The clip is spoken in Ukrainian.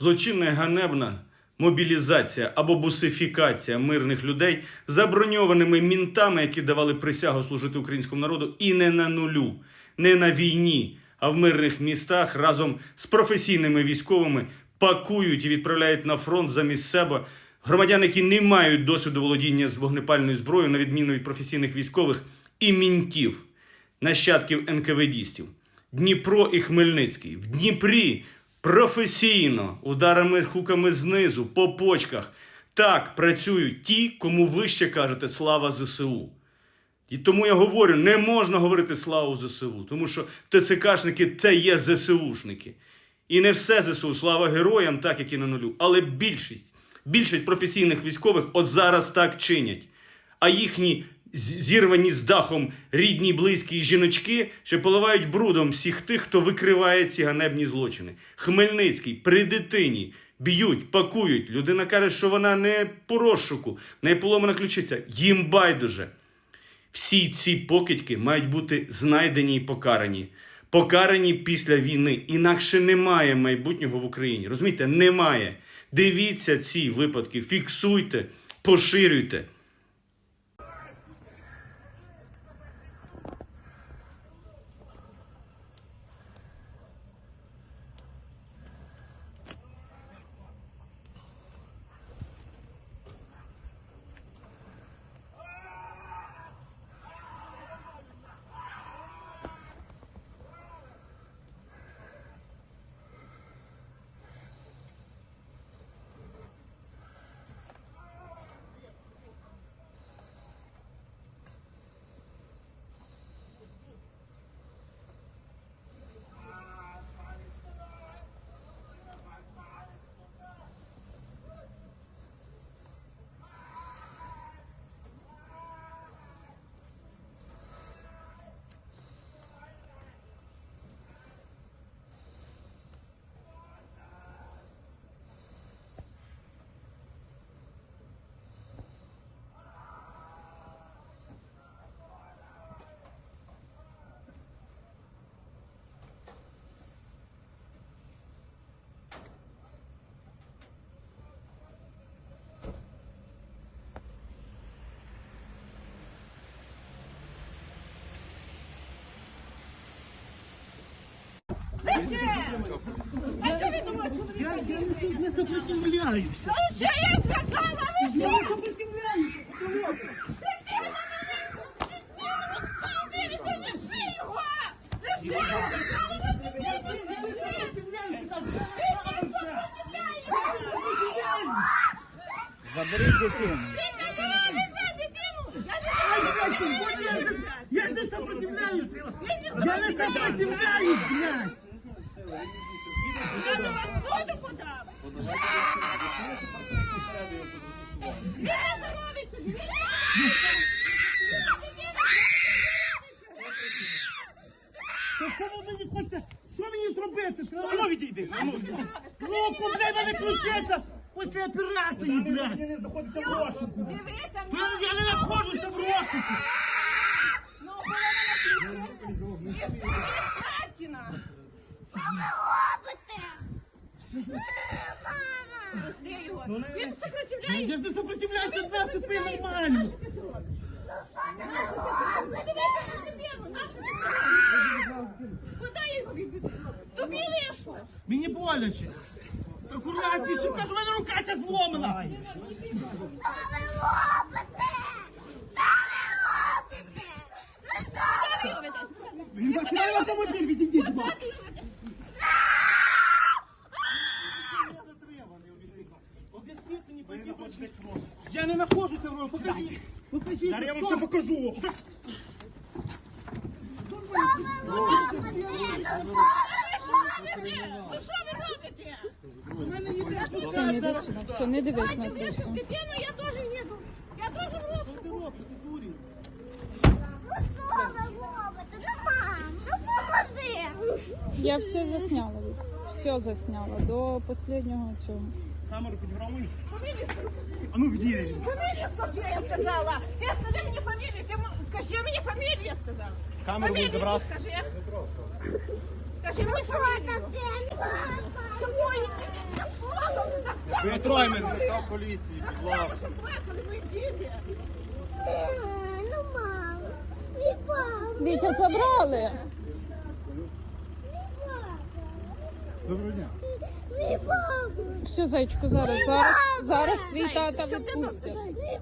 Злочинна і ганебна мобілізація або бусифікація мирних людей заброньованими мінтами, які давали присягу служити українському народу, і не на нулю, не на війні, а в мирних містах разом з професійними військовими пакують і відправляють на фронт замість себе громадян, які не мають досвіду володіння з вогнепальною зброєю, на відміну від професійних військових і мінтів, нащадків НКВДістів. Дніпро і Хмельницький. В Дніпрі професійно, ударами хуками знизу, по почках. Так працюють ті, кому ви ще кажете слава ЗСУ. І тому я говорю, не можна говорити славу ЗСУ, тому що ТЦКшники це є ЗСУшники. І не все ЗСУ, слава героям, так як і на нулю. Але більшість, більшість професійних військових от зараз так чинять. А їхні зірвані з дахом рідні, близькі жіночки ще поливають брудом всіх тих, хто викриває ці ганебні злочини. Хмельницький при дитині б'ють, пакують. Людина каже, що вона не по розшуку, не поломана ключиця. Їм байдуже. Всі ці покидьки мають бути знайдені і покарані. Покарані після війни. Інакше немає майбутнього в Україні. Розумієте, немає. Дивіться ці випадки, фіксуйте, поширюйте. А що ви що Я, не я не, не сопротивляюся. Ну що я сказала, ви Я не сопротивляюся. Лиши його! Дитину. Я не сопротивляюся. Я не сопротивляюсь, блядь. Я до вас суду подам! Що ви мені хочете? Що мені зробити? Що відійди? Руку, блядь, мене ключиця після операції, блядь. не знаходиться в розшуку. Дивися, Та Я не знаходжуся в розшуку. ну, коли вона кричить, і Хатіна! Що ви робите? Пусти його. Він сопротивляється. Я ж не сопротивляюся, да, це пи нормально. Куди його відвідати? Тобі лишу. Мені боляче. Акуратніше, кажу, в мене рука ця зломана. Він автомобіль, відійдіть, будь ласка. Об'ясніть мені, пойдіть, Я не знаходжуся в рою, покажіть. Покажіть. Зараз я вам все покажу. Ну що ви робите? Все, не йди сюди. Все, не дивись на це все. Дитину я теж Я все засняла. Все засняла до останнього цього. Камеру підграли. А ну відійди. Фамілію скажи, я сказала. Ти скажи мені фамілію. Ти скажи мені фамілію, я сказала. Камеру Фамілію забрав. скажи. Скажи мені фамілію. Чому? Чому? Не трой мене, до поліції, будь ласка. Плакали вы дети. Ну, мама, не папа, Вітя забрали. не папа, Доброго дня. не Все, зайчику, зараз, зараз, зараз твій тата відпустять. не.